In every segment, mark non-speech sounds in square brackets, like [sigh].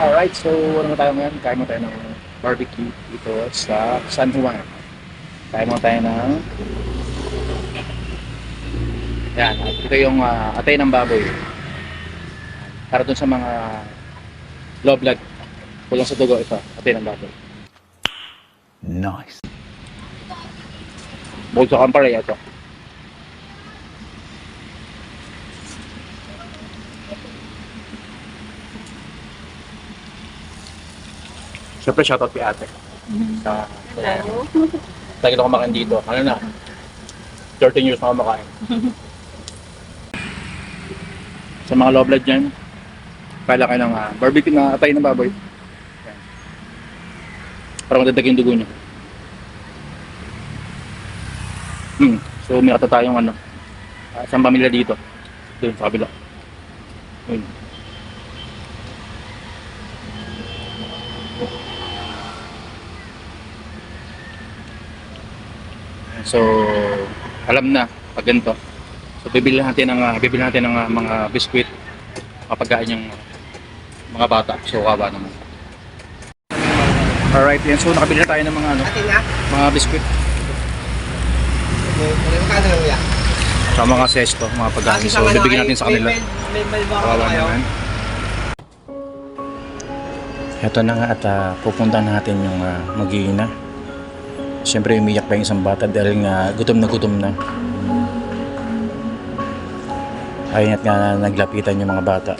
Alright, so ano tayo ngayon? Kain mo tayo ng barbecue dito sa San Juan. Kain mo tayo ng... Yan, at ito yung uh, atay ng baboy. Para dun sa mga low blood. Kulang sa dugo ito, atay ng baboy. Nice. Bukod sa kampare ito. Siyempre, shoutout kay ate. Sa, Hello. lagi na kumakain dito. Ano na? 13 years na kumakain. [laughs] sa mga low blood dyan, kala kayo ng ah, barbecue na atay ng baboy. Yan. Para magdadag yung dugo niya. Hmm. So, may kata tayong ano, uh, isang pamilya dito. Doon sa kabila. Yun. So, alam na pag ganito. So, bibili natin ng uh, bibili natin ng ah, mga biskwit kapagain yung mga bata. So, kawa naman. Alright, yan. So, nakabili na tayo ng mga ano, mga biskwit. Sa mga sesto, mga pagkain. So, bibigyan natin sa kanila. Kawawa naman. Ito na nga at uh, pupunta natin yung uh, mag-iina. Siyempre umiyak pa yung isang bata dahil nga gutom na gutom na. Ayun at nga naglapitan yung mga bata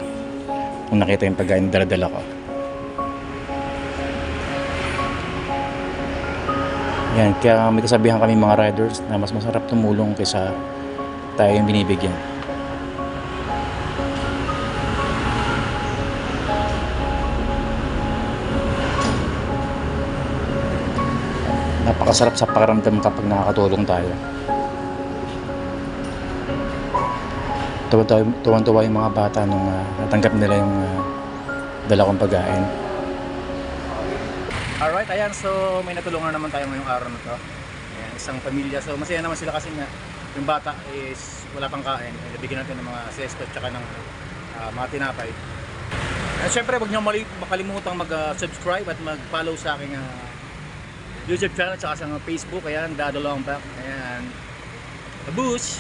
kung nakita yung pagkain na daladala ko. Yan, kaya may kasabihan kami mga riders na mas masarap tumulong kaysa tayo yung binibigyan. Napakasarap sa pakiramdam kapag nakakatulong tayo. Tuwan-tuwa yung mga bata nung ah, natanggap nila yung uh, dala kong pagkain. Alright, ayan. So, may natulungan naman tayo ngayong araw na to. Ayan, isang pamilya. So, masaya naman sila kasi nga yung bata is wala pang kain. Eh, Bigyan natin ng mga sesto at saka ng ah, mga tinapay. At syempre, huwag niyo mali- makalimutang mag-subscribe at mag-follow sa aking ah, YouTube channel at sa Facebook. Ayan, Dado Long Back. Ayan. Babush!